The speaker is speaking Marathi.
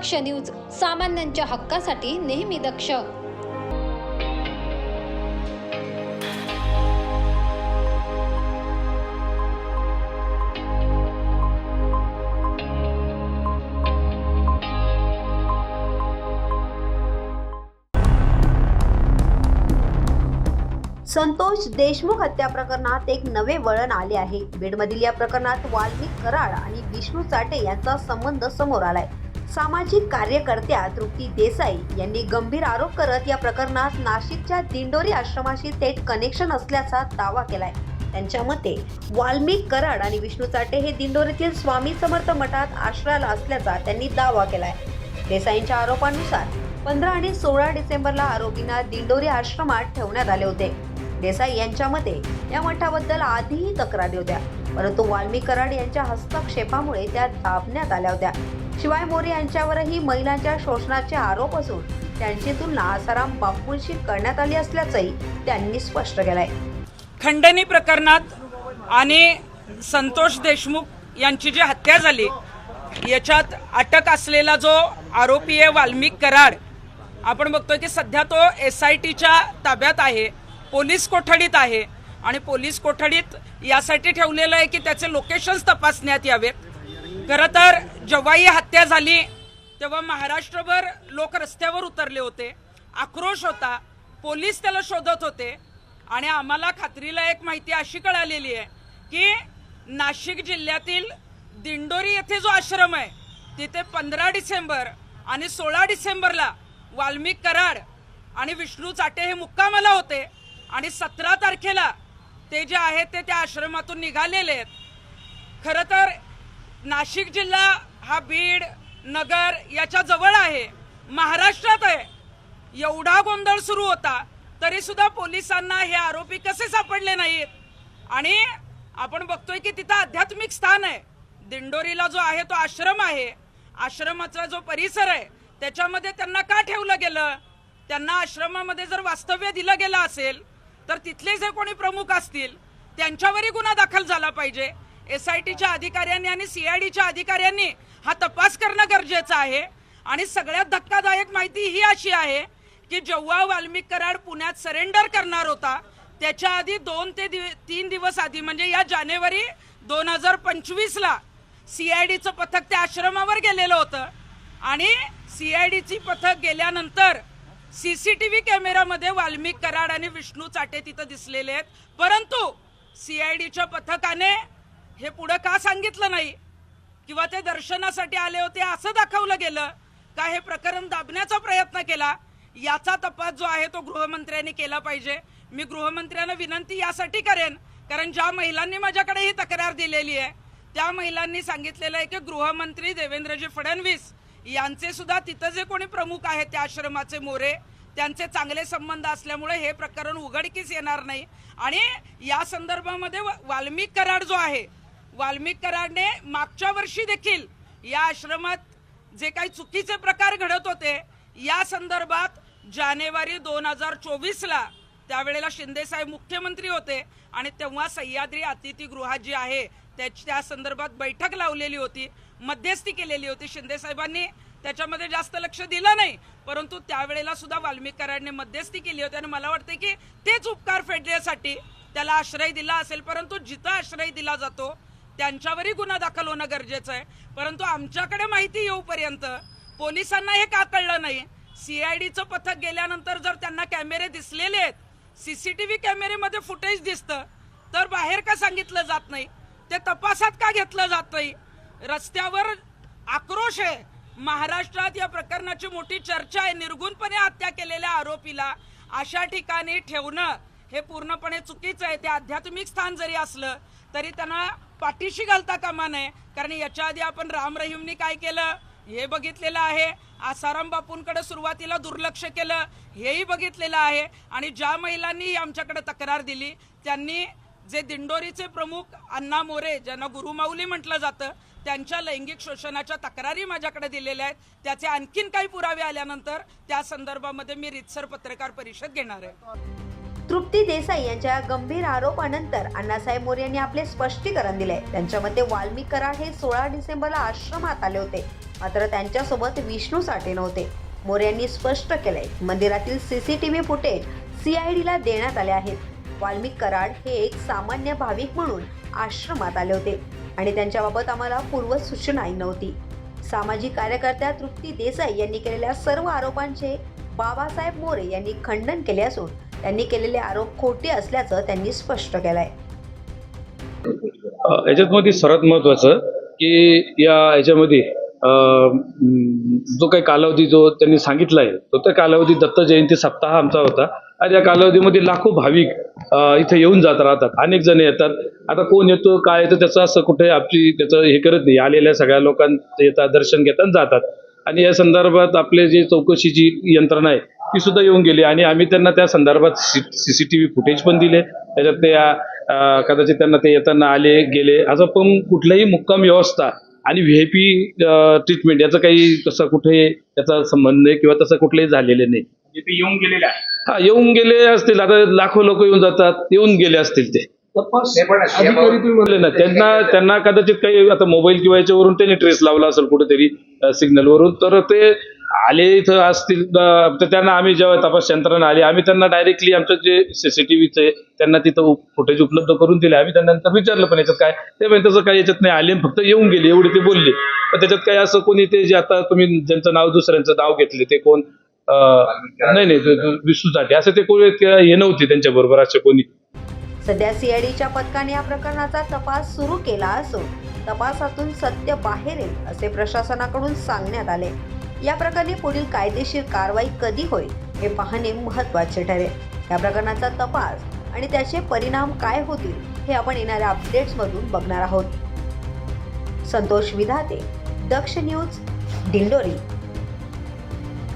दक्ष न्यूज सामान्यांच्या हक्कासाठी नेहमी दक्ष. संतोष देशमुख हत्या प्रकरणात एक नवे वळण आले आहे. बीडमधील या प्रकरणात वाल्मिक कराड आणि विष्णू चाटे यांचा संबंध समोर आलाय. सामाजिक कार्यकर्त्या तृप्ती देसाई यांनी गंभीर आरोप करत या प्रकरणात नाशिकच्या दिंडोरी आश्रमाशी थेट कनेक्शन असल्याचा दावा केलाय. त्यांच्या मते वाल्मिक कराड आणि विष्णू चाटे हे दिंडोरीतील स्वामी समर्थ मठात आश्रयाला असल्याचा त्यांनी दावा केलाय. देसाईंच्या आरोपानुसार पंधरा आणि सोळा डिसेंबरला आरोपींना दिंडोरी आश्रमात ठेवण्यात आले होते. देसाई यांच्या मते या मठाबद्दल आधीही तक्रारी होत्या परंतु वाल्मिक कराड यांच्या हस्तक्षेपामुळे त्या दाबण्यात आल्या होत्या. शिवाय मोरे यांच्यावरही महिलांच्या शोषणाचे आरोप असून त्यांची तुलना आसाराम बापूंशी करण्यात आली असल्याचंही त्यांनी स्पष्ट केलंय. खंडणी प्रकरणात आणि संतोष देशमुख यांची जी हत्या झाली याच्यात अटक असलेला जो आरोपी आहे वाल्मिक कराड आपण बघतोय की सध्या तो एस आय टीच्या ताब्यात आहे पोलीस कोठडीत आहे आणि पोलीस कोठडीत यासाठी ठेवलेलं आहे की त्याचे लोकेशन्स तपासण्यात यावेत. खरं तर जेव्हा ही हत्या झाली तेव्हा महाराष्ट्रभर लोक रस्त्यावर उतरले होते. आक्रोश होता. पोलीस त्याला शोधत होते. आणि आम्हाला खात्रीला एक माहिती अशी कळालेली आहे की नाशिक जिल्ह्यातील दिंडोरी येथे जो आश्रम आहे तिथे पंधरा डिसेंबर आणि सोळा डिसेंबरला वाल्मिक कराड आणि विष्णू चाटे हे मुक्कामाला होते. आणि सतरा तारखेला ते जे आहेत ते त्या आश्रमातून निघालेले आहेत. खरं तर नाशिक जिल्हा हा बीड नगर याच्या जवळ आहे. महाराष्ट्रात आहे. एवढा गोंधळ सुरू होता तरी सुद्धा पोलिसांना हे आरोपी कसे सापडले नाहीत? आणि आपण बघतोय की तिथं आध्यात्मिक स्थान आहे. दिंडोरीला जो आहे तो आश्रम आहे. आश्रमाचा जो परिसर आहे त्याच्यामध्ये त्यांना का ठेवलं गेलं? त्यांना आश्रमामध्ये जर वास्तव्य दिलं गेलं असेल तर तिथले जे कोणी प्रमुख असतील त्यांच्यावरही गुन्हा दाखल झाला पाहिजे. एस आय टीच्या अधिकाऱ्यांनी आणि सीआयडीच्या अधिकाऱ्यांनी हा तपास करणं गरजेचं आहे. आणि सगळ्यात धक्कादायक माहिती ही अशी आहे की जेव्हा वाल्मिक कराड पुण्यात सरेंडर करणार होता त्याच्या आधी दोन ते दिव- तीन दिवस आधी म्हणजे या जानेवारी दोन हजार पंचवीसला सीआयडीचं पथक त्या आश्रमावर गेलेलं होतं. आणि सीआयडीची पथक गेल्यानंतर सी सी टी व्ही कॅमेरामध्ये वाल्मिक कराड आणि विष्णू चाटे तिथं दिसलेले आहेत. परंतु सीआयडीच्या पथकाने हे पुढं का सांगितलं नाही? किंवा ते दर्शनासाठी आले होते असं दाखवलं गेलं? का हे प्रकरण दाबण्याचा प्रयत्न केला? याचा तपास जो आहे तो गृहमंत्र्यांनी केला पाहिजे. मी गृहमंत्र्यांना विनंती यासाठी करेन कारण ज्या महिलांनी माझ्याकडे ही तक्रार दिलेली आहे त्या महिलांनी सांगितलेलं आहे की गृहमंत्री देवेंद्रजी फडणवीस यांचे सुद्धा तिथं जे कोणी प्रमुख आहेत त्या आश्रमाचे मोरे त्यांचे चांगले संबंध असल्यामुळे हे प्रकरण उघडकीस येणार नाही. आणि या संदर्भामध्ये वाल्मिक कराड जो आहे वाल्मिकरांनी मागच्या वर्षी देखील या आश्रमात जे काही चुकीचे प्रकार घडत होते या संदर्भात जानेवारी दोन हजार चोवीसला त्यावेळेला शिंदेसाहेब मुख्यमंत्री होते आणि तेव्हा सह्याद्री अतिथीगृहात जी आहे त्याची त्या संदर्भात बैठक लावलेली होती मध्यस्थी केलेली होती. शिंदेसाहेबांनी त्याच्यामध्ये जास्त लक्ष दिलं नाही परंतु त्यावेळेला सुद्धा वाल्मिकरांनी मध्यस्थी केली होती आणि मला वाटते की तेच उपकार फेडण्यासाठी त्याला आश्रय दिला असेल परंतु जिथं आश्रय दिला जातो त्यांच्यावरही गुन्हा दाखल होणं गरजेचं आहे. परंतु आमच्याकडे माहिती येऊपर्यंत पोलिसांना हे का कळलं नाही? सीआयडीचं पथक गेल्यानंतर जर त्यांना कॅमेरे दिसलेले आहेत सीसीटीव्ही कॅमेरेमध्ये फुटेज दिसतं तर बाहेर का सांगितलं जात नाही? ते तपासात का घेतलं जात नाही? रस्त्यावर आक्रोश आहे. महाराष्ट्रात या प्रकरणाची मोठी चर्चा आहे. निर्गुणपणे हत्या केलेल्या आरोपीला अशा ठिकाणी ठेवणं हे पूर्णपणे चुकीचं आहे. ते आध्यात्मिक स्थान जरी असलं तरी त्यांना पाठीशी घालता कामा नये. कारण याच्या आधी आपण राम रहीमनी काय केलं? हे बघितलेलं आहे. आसाराम बापूंकडे सुरुवातीला दुर्लक्ष केलं. हेही बघितलेलं आहे. आणि ज्या महिलांनी आमच्याकडे तक्रार दिली त्यांनी जे दिंडोरीचे प्रमुख अण्णा मोरे ज्यांना गुरुमाऊली म्हटलं जातं त्यांच्या लैंगिक शोषणाच्या तक्रारी माझ्याकडे दिलेल्या आहेत. त्याचे आणखीन काही पुरावे आल्यानंतर त्या संदर्भामध्ये मी रितसर पत्रकार परिषद घेणार आहे. तृप्ती देसाई यांच्या गंभीर आरोपानंतर अण्णासाहेब मोरे यांनी आपले स्पष्टीकरण दिले. त्यांच्या मते वाल्मिक कराड हे सोळा डिसेंबरला आश्रमात आले होते. मात्र त्यांच्यासोबत विष्णू साठे नव्हते. मोरे यांनी स्पष्ट केलंय मंदिरातील सीसीटीव्ही फुटेज सीआयडीला देण्यात आले आहेत. वाल्मिक कराड हे एक सामान्य भाविक म्हणून आश्रमात आले होते आणि त्यांच्याबाबत आम्हाला पूर्व सूचनाही नव्हती. सामाजिक कार्यकर्त्या तृप्ती देसाई यांनी केलेल्या सर्व आरोपांचे बाबासाहेब मोरे यांनी खंडन केले असून त्यांनी केलेले आरोप खोटे असल्याचं त्यांनी स्पष्ट केलंय. याच्यामध्ये सर्वात महत्त्वाचं की या याच्यामध्ये जो काही कालावधी जो त्यांनी सांगितला आहे तो त्या कालावधी दत्त जयंती सप्ताह आमचा होता. आणि या कालावधीमध्ये लाखो भाविक इथे येऊन जात राहतात. अनेक जण येतात. आता कोण येतो काय येतं त्याचं असं कुठे आपली त्याचं हे करत नाही. आलेल्या सगळ्या लोकांचं येतात दर्शन घेतात जातात. आणि या संदर्भात आपले जे चौकशीची यंत्रणा आहे ती सुद्धा येऊन गेली. आणि आम्ही त्यांना त्या संदर्भात C C T V footage पण दिले. त्याच्यात ते कदाचित त्यांना ते येताना आले गेले. असं पण कुठल्याही मुक्काम व्यवस्था आणि व्ही आय पी ट्रीटमेंट याचं काही तसं कुठे त्याचा संबंध आहे किंवा तसं कुठलंही झालेलं नाही. ते येऊन गेलेले आहे. हा येऊन गेले असतील. आता लाखो लोक येऊन जातात. येऊन गेले असतील ते. नाही, पण अधिकारी तुम्ही म्हणले ना त्यांना त्यांना कदाचित काही आता मोबाईल किंवा याच्यावरून त्यांनी ट्रेस लावला असेल कुठेतरी सिग्नलवरून तर ते आले इथं असतील तर त्यांना आम्ही जेव्हा तपास यंत्रणा आली आम्ही त्यांना डायरेक्टली आमचं जे सीसीटीव्हीचे त्यांना तिथं फुटेज उपलब्ध करून दिले. आम्ही त्यांना नंतर विचारलं पण याच्यात काय ते पण त्याचं काही याच्यात नाही. आले फक्त येऊन गेले एवढे ते बोलले. पण त्याच्यात काय असं कोणी ते जे आता तुम्ही ज्यांचं नाव दुसऱ्यांचं नाव घेतले ते कोण नाही नाही ते- विष्णू असं ते कोणी हे नव्हते त्यांच्या बरोबर असे कोणी. सध्या सीआयडीच्या पथकाने या प्रकरणाचा तपास सुरू केला असून तपासातून सत्य बाहेर येईल असे प्रशासनाकडून सांगण्यात आले. या प्रकरणी पुढील कायदेशीर कारवाई कधी होईल हे पाहणे महत्त्वाचे ठरेल. या प्रकरणाचा तपास आणि त्याचे परिणाम काय होतील हे आपण येणाऱ्या अपडेट्समधून बघणार आहोत. संतोष विधाते दक्ष न्यूज दिंडोरी